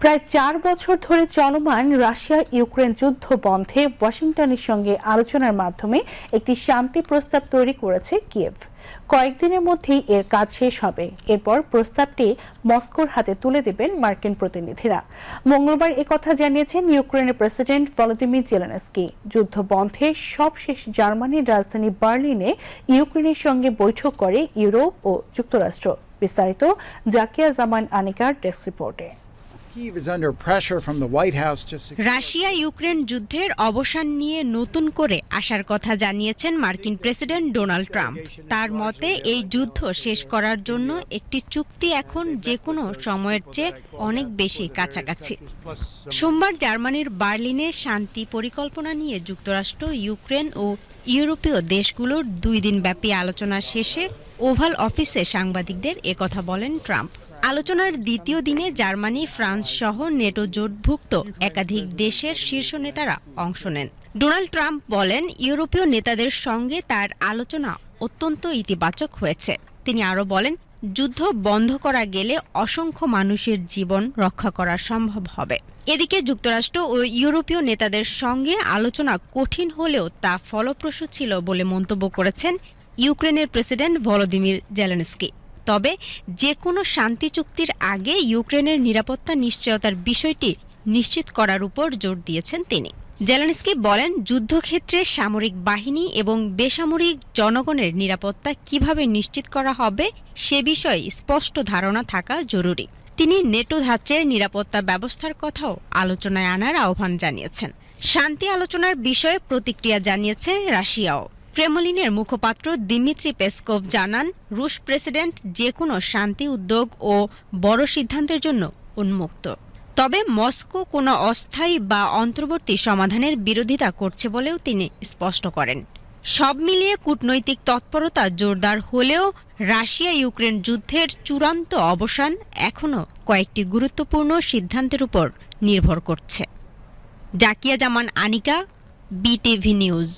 প্রায় চার বছর ধরে চলমান রাশিয়া ইউক্রেন যুদ্ধ বন্ধে ওয়াশিংটনের সঙ্গে আলোচনার মাধ্যমে একটি শান্তি প্রস্তাব তৈরি করেছে কিয়েভ। কয়েকদিনের মধ্যেই এর কাজ শেষ হবে। এরপর প্রস্তাবটি মস্কোর হাতে তুলে দেবেন মার্কিন প্রতিনিধিরা। মঙ্গলবার একথা জানিয়েছেন ইউক্রেনের প্রেসিডেন্ট ভলোদিমির জেলেনস্কি। যুদ্ধ বন্ধে সবশেষ জার্মানির রাজধানী বার্লিনে ইউক্রেনের সঙ্গে বৈঠক করে ইউরোপ ও যুক্তরাষ্ট্র। বিস্তারিত জাকিয়া জামান আনিকার ডেস্ক রিপোর্টে। রাশিয়া ইউক্রেন যুদ্ধের অবসান নিয়ে নতুন করে আসার কথা জানিয়েছেন মার্কিন প্রেসিডেন্ট ডোনাল্ড ট্রাম্প। তার মতে, এই যুদ্ধ শেষ করার জন্য একটি চুক্তি এখন যে কোনো সময়ের চেয়ে অনেক বেশি কাছাকাছি। সোমবার জার্মানির বার্লিনে শান্তি পরিকল্পনা নিয়ে যুক্তরাষ্ট্র, ইউক্রেন ও ইউরোপীয় দেশগুলোর দুই দিনব্যাপী আলোচনা শেষে ওভাল অফিসে সাংবাদিকদের একথা বলেন ট্রাম্প। আলোচনার দ্বিতীয় দিনে জার্মানি, ফ্রান্স সহ নেটো জোটভুক্ত একাধিক দেশের শীর্ষ নেতারা অংশ নেন। ডোনাল্ড ট্রাম্প বলেন, ইউরোপীয় নেতাদের সঙ্গে তার আলোচনা অত্যন্ত ইতিবাচক হয়েছে। তিনি আরও বলেন, যুদ্ধ বন্ধ করা গেলে অসংখ্য মানুষের জীবন রক্ষা করা সম্ভব হবে। এদিকে যুক্তরাষ্ট্র ও ইউরোপীয় নেতাদের সঙ্গে আলোচনা কঠিন হলেও তা ফলপ্রসূ ছিল বলে মন্তব্য করেছেন ইউক্রেনের প্রেসিডেন্ট ভলোদিমির জেলেনস্কি। তবে যে কোনো শান্তি চুক্তির আগে ইউক্রেনের নিরাপত্তা নিশ্চয়তার বিষয়টি নিশ্চিত করার উপর জোর দিয়েছেন তিনি। জেলেনস্কি বলেন, যুদ্ধক্ষেত্রে সামরিক বাহিনী এবং বেসামরিক জনগণের নিরাপত্তা কীভাবে নিশ্চিত করা হবে সে বিষয়ে স্পষ্ট ধারণা থাকা জরুরি। তিনি নেটো ধাঁচের নিরাপত্তা ব্যবস্থার কথাও আলোচনায় আনার আহ্বান জানিয়েছেন। শান্তি আলোচনার বিষয়ে প্রতিক্রিয়া জানিয়েছে রাশিয়াও। ক্রেমলিনের মুখপাত্র দিমিত্রি পেসকোভ জানান, রুশ প্রেসিডেন্ট যে কোনো শান্তি উদ্যোগ ও বড় সিদ্ধান্তের জন্য উন্মুক্ত। তবে মস্কো কোনো অস্থায়ী বা অন্তর্বর্তী সমাধানের বিরোধিতা করছে বলেও তিনি স্পষ্ট করেন। সব মিলিয়ে কূটনৈতিক তৎপরতা জোরদার হলেও রাশিয়া ইউক্রেন যুদ্ধের চূড়ান্ত অবসান এখনও কয়েকটি গুরুত্বপূর্ণ সিদ্ধান্তের উপর নির্ভর করছে। Zakia Zaman Anika, BTV news.